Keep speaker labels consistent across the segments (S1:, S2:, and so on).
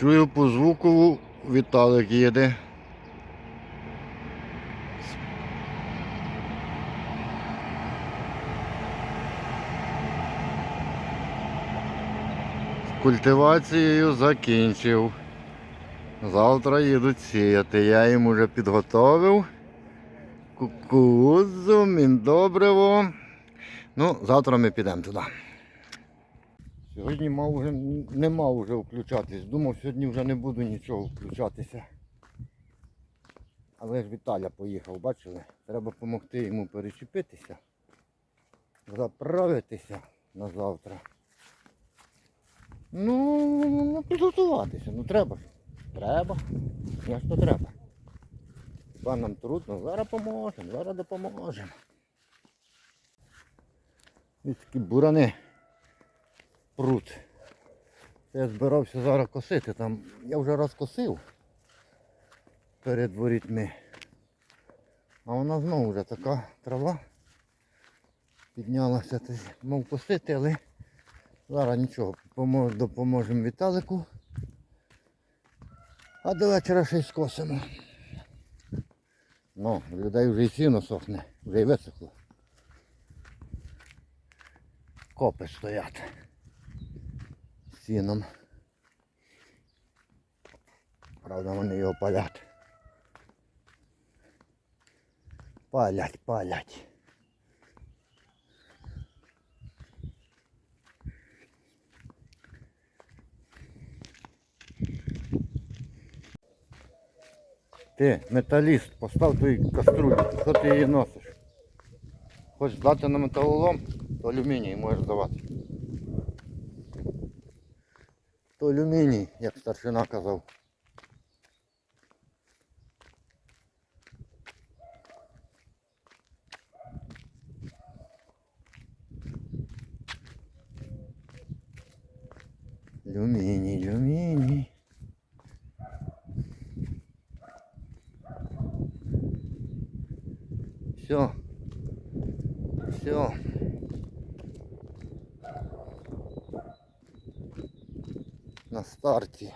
S1: Чую по звуку Віталик їде. Культивацією закінчив. Завтра їдуть сіяти. Я їм уже підготовив. Кукурудзу, міндобриво. Ну, завтра ми підемо туди. Сьогодні мав вже, не мав вже включатись. Думав, сьогодні вже не буду нічого включатися. Але ж Віталя поїхав, бачили? Треба допомогти йому перечепитися, заправитися на завтра. Ну, ну, підготуватися. Ну треба ж. Треба. Я ж то треба. Хіба нам трудно, зараз поможемо, зараз допоможемо. Ось такі бурани прут. Це я збирався зараз косити. Там я вже раз косив перед ворітьми. А вона знову вже така трава піднялася, мав косити, але зараз нічого, помо- допоможемо Віталику. А до вечора ще й скосимо. Ну, людей вже і сіно сохне, вже й висохло. Копи стоять сіном. Правда, вони його палять. Палять, палять. Ти, металіст, постав твою каструлю. Що ти її носиш? Хочеш здати на металолом, то алюміній можеш здавати. То алюміній, як старшина казав. Алюміній, алюміній. Все. Все. Старті.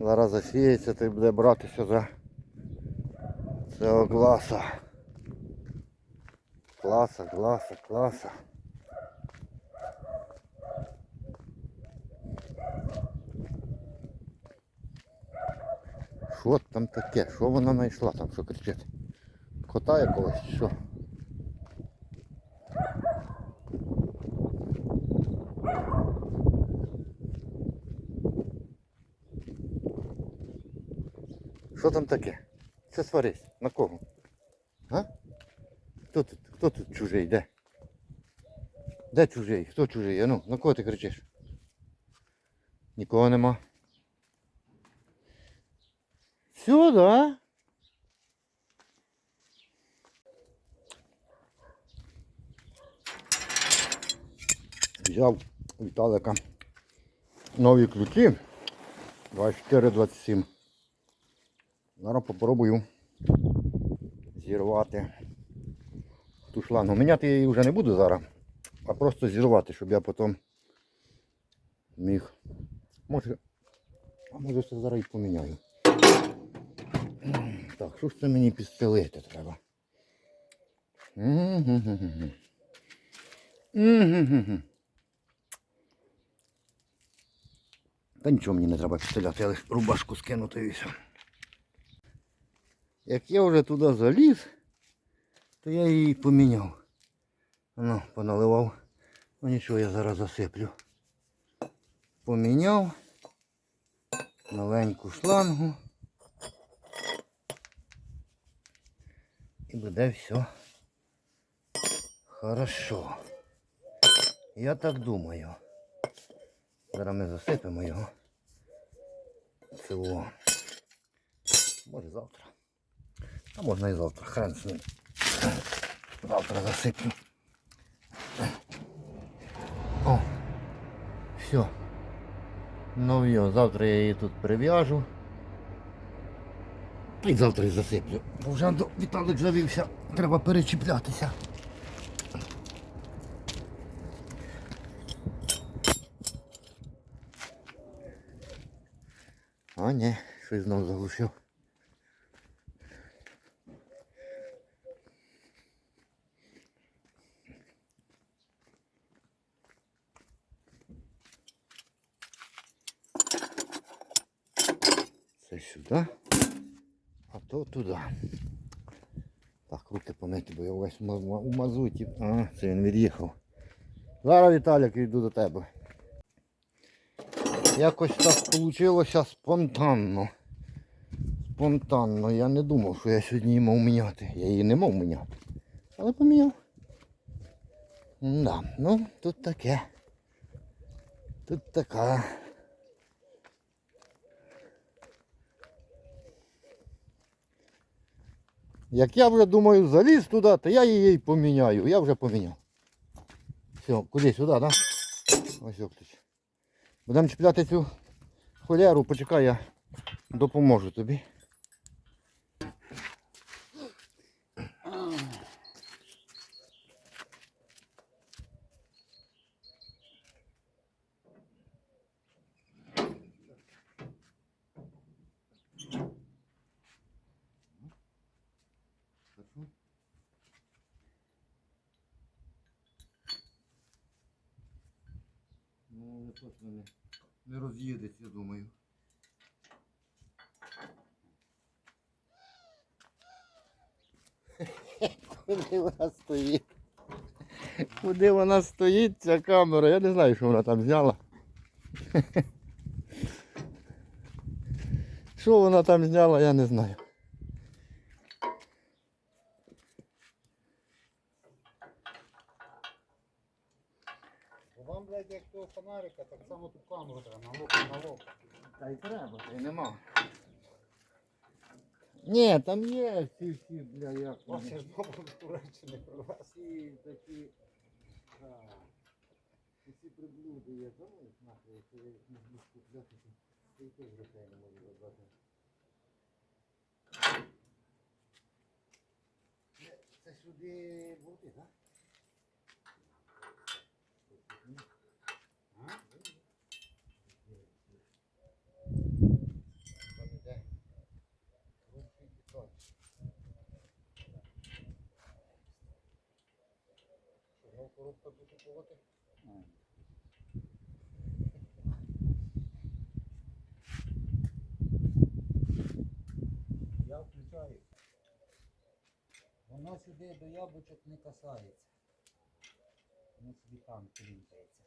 S1: Зараз засіється, й буде братися за цього гласа. Класа, класа, класа. Що там таке? Що вона знайшла там, що кричить? Кота якогось, що? Що там таке? Це сварись. На кого? А? Хто тут? Хто тут чужий? Де? Де чужий? Хто чужий? А ну, на кого ти кричиш? Нікого нема. Все, да? Взяв Віталика нові ключі 24-27. Зараз попробую зірвати ту шлангу. Міняти я її вже не буду зараз, а просто зірвати, щоб я потім міг. Може, а може це зараз і поміняю. Так, що ж це мені підстелити треба? Та нічого мені не треба підстеляти, я лише рубашку скинути і все. Як я вже туди заліз, то я її поміняв. Ну, поналивав. Ну нічого, я зараз засиплю. Поміняв новеньку шлангу. І буде все хорошо. Я так думаю. Зараз ми засипемо його. Цього. Може завтра. А можна і завтра. Хрен з ним. Завтра засиплю. О, все. Ну йо, завтра я її тут прив'яжу. І завтра і засиплю. Бо вже Віталик завівся, треба перечіплятися. О, ні, щось знов заглушив. Сюди, а то туди. Так, руки помити, бо я весь ма- ма- у мазуті. А, це він від'їхав. Зараз Віталік йду до тебе. Якось так вийшло спонтанно. Спонтанно. Я не думав, що я сьогодні її мав міняти. Я її не мав міняти. Але поміняв. Да. Ну, тут таке. Тут така. Як я вже думаю, заліз туди, то я її поміняю. Я вже поміняв. Все, куди сюди, так? Да? Ось ключ. Будемо чіпляти цю холяру, почекай, я допоможу тобі. Ну, не не, роз'їдеться, думаю. Куди вона стоїть? Куди вона стоїть, ця камера? Я не знаю, що вона там зняла. Що вона там зняла, я не знаю.
S2: Вам, блядь, як того фонарика, так само ту камеру треба на лоб, на лоб.
S1: Та й треба, та й нема. Ні, там є всі всі, бля, як. Вони.
S2: я ж з Туреччини вас.
S1: Всі такі. Да. Всі приблуди є, тому їх нахуй, якщо я їх не зможу купляти, то і теж грошей не можу забрати. Це- Це сюди болти, так?
S2: А?
S1: Там іде. Ручний бетон. Що, знов коробка тут купувати?
S2: Я включаю. Воно сюди до яблучок не касається. Воно собі там клінкається.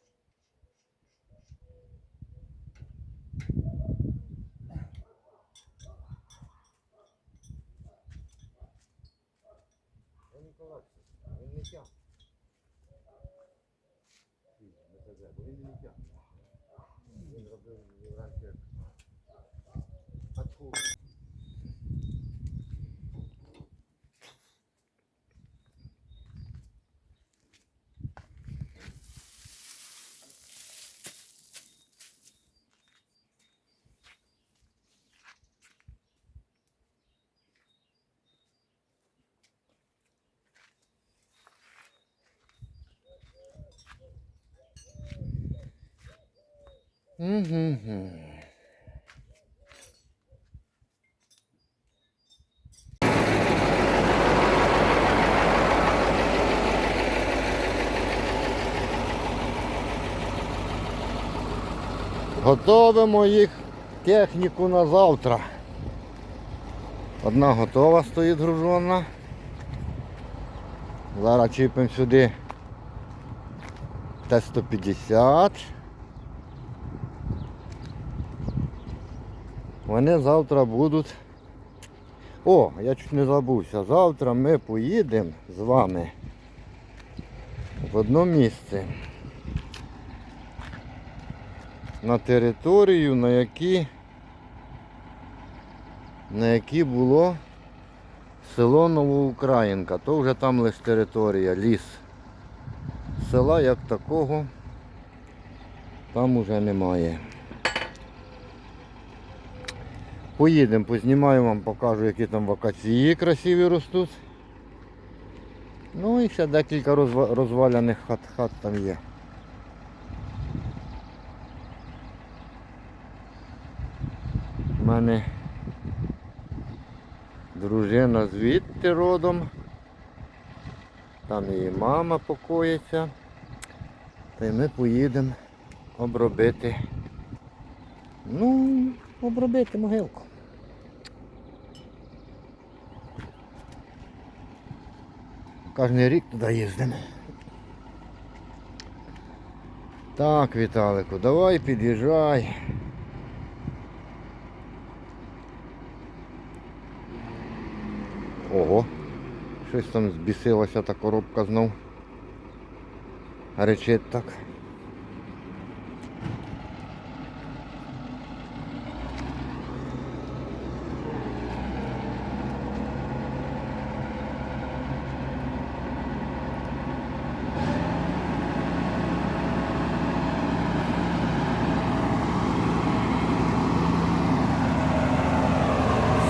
S1: Він. Ні, не тебе, бо він робив Готовимо їх техніку на завтра. Одна готова стоїть гружона. Зараз чіпимо сюди Т-150. Вони завтра будуть. О, я чуть не забувся. Завтра ми поїдемо з вами в одно місце. На територію, на якій на якій було село Новоукраїнка. То вже там лише територія, ліс. Села як такого там уже немає. Поїдемо, познімаю вам, покажу, які там вакації красиві ростуть. Ну і ще декілька розва- розваляних хат, хат там є. У мене дружина звідти родом. Там її мама покоїться. Та й ми поїдемо обробити. Ну, обробити могилку. Кожний рік туди їздимо. Так, Віталику, давай під'їжджай. Ого, щось там збісилася та коробка знов. Речить так.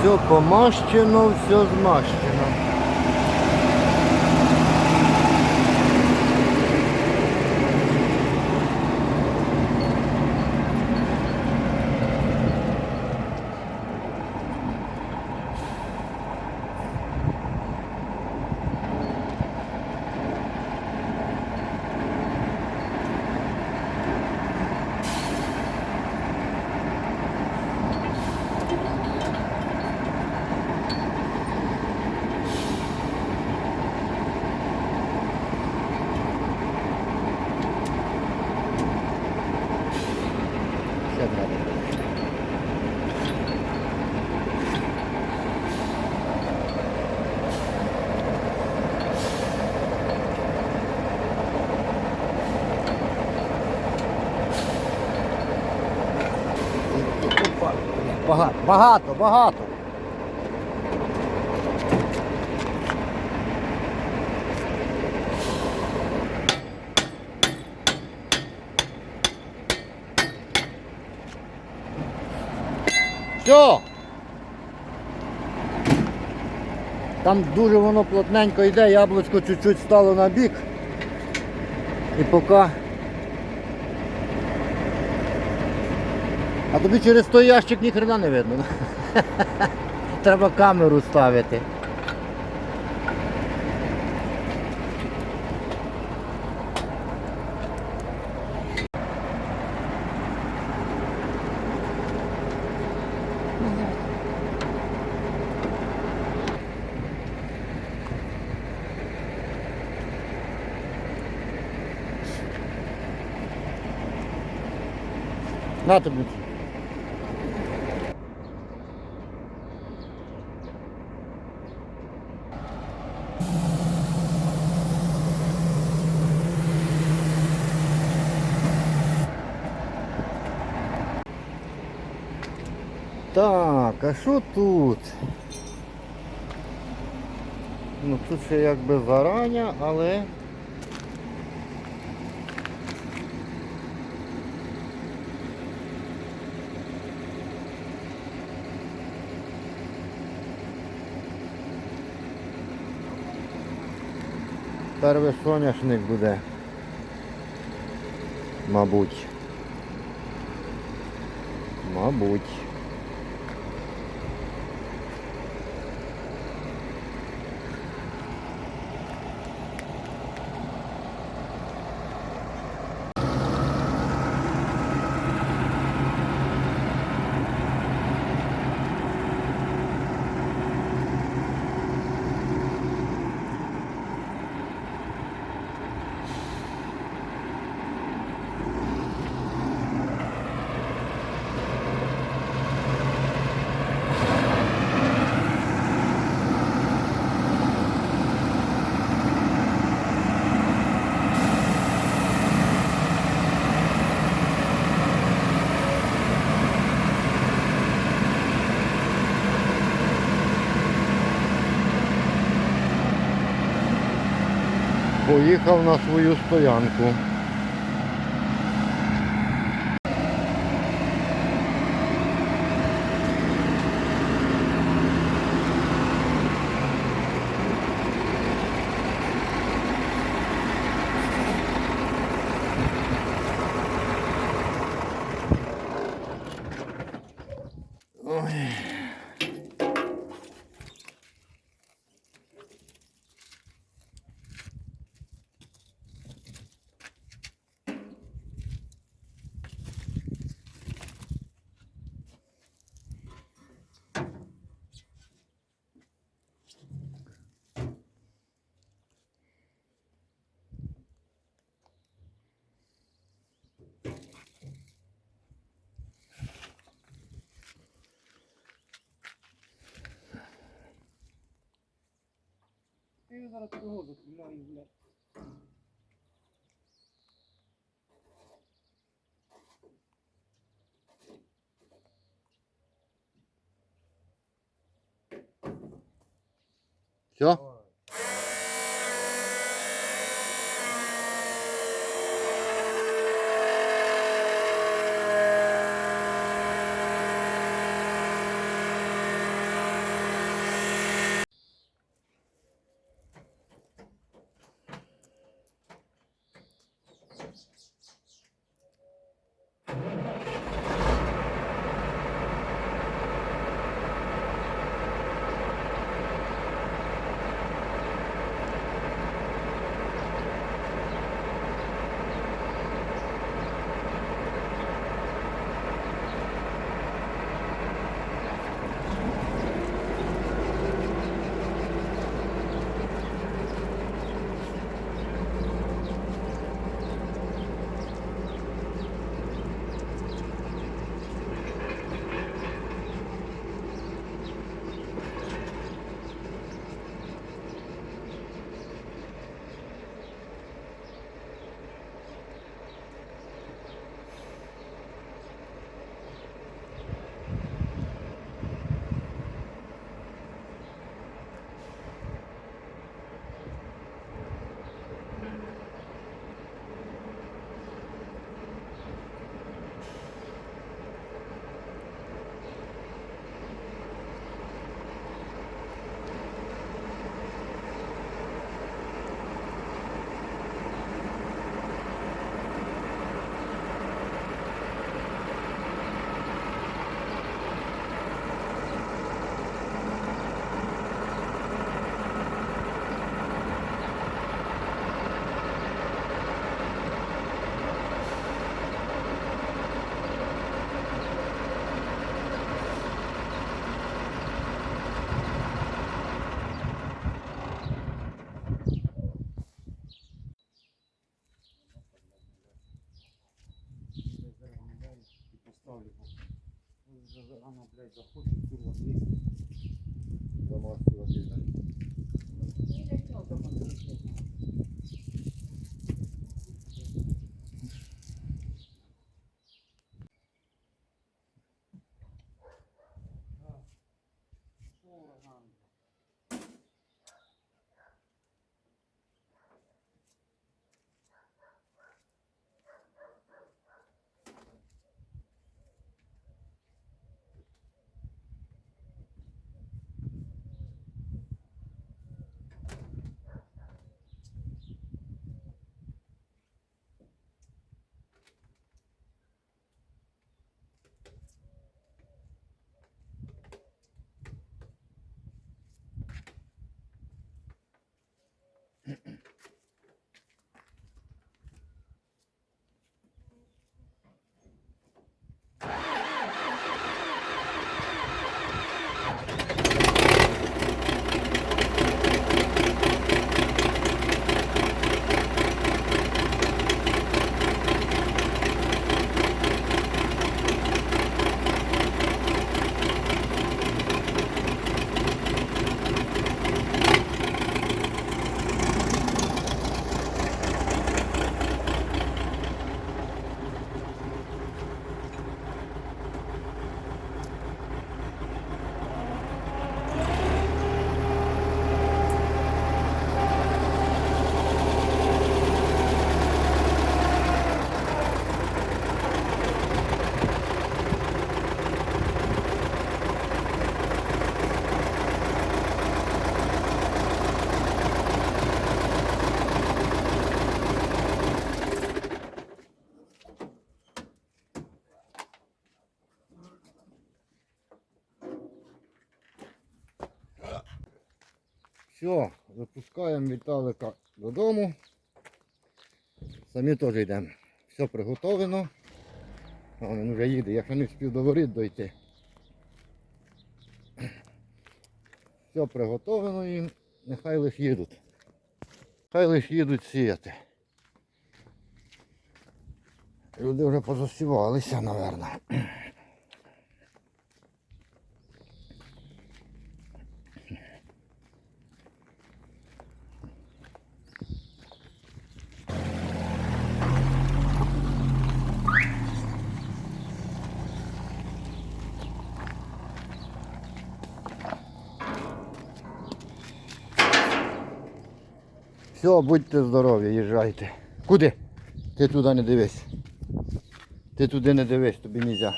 S1: Все помащено, все змащено. Все треба. Багато, багато, багато. Все. Там дуже воно плотненько йде, яблучко чуть-чуть стало на бік. І поки. А тобі через той ящик ніхрена не видно. Треба камеру ставити. На тобі. Так, а що тут? Ну тут ще якби зарання, але перший соняшник буде. Мабуть. Мабуть. Поїхав на свою стоянку.
S2: Я зараз того закуляю, блядь.
S1: Все?
S2: Рано, блядь, захочу, курва, злізти.
S1: Все, випускаємо Віталика додому. Самі теж йдемо. Все приготовлено. Він вже їде, я ще не встиг до воріт дойти. Все приготовлено і нехай лиш їдуть. Хай лиш їдуть сіяти. Люди вже позасівалися, напевно. Все, будьте здорові, їжджайте. Куди? Ти туди не дивись. Ти туди не дивись, тобі нельзя.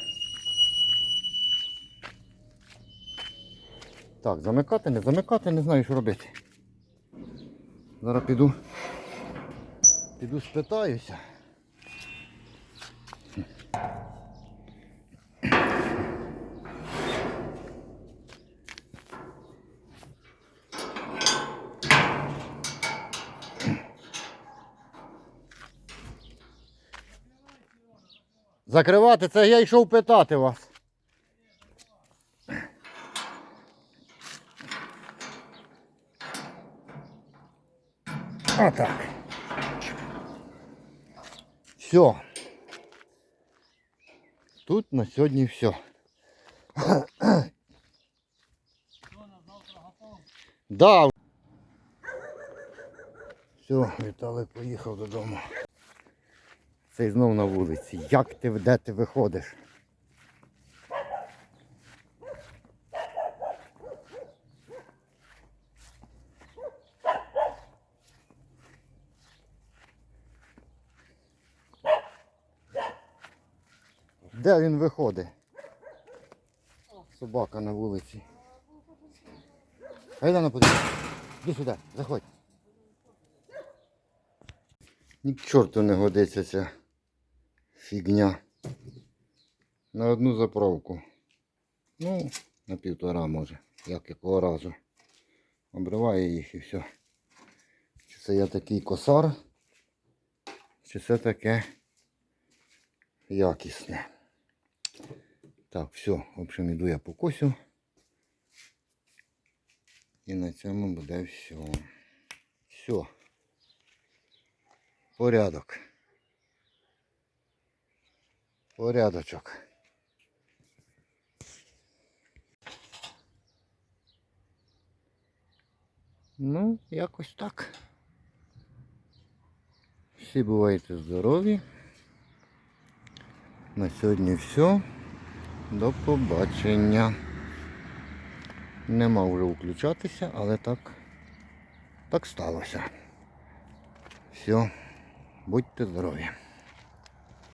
S1: Так, замикати, не замикати, не знаю, що робити. Зараз піду. Піду спитаюся. Закривати, це я йшов питати вас. Отак. Все. Тут на сьогодні все. Да. Все, Віталик поїхав додому. Цей знов на вулиці. Як ти де ти виходиш? Де він виходить? Собака на вулиці. Гайда на подивись. Іди сюди, заходь. Ні к чорту не годиться ця фігня. На одну заправку. Ну, на півтора може, як якого разу. Обриває їх і все. Чи це я такий косар, чи це таке якісне. Так, все, в общем, іду я по косю. І на цьому буде все. Все. Порядок. Порядочок. Ну, якось так. Всі бувайте здорові. На сьогодні все. До побачення. Нема вже включатися, але так, так сталося. Все, будьте здорові.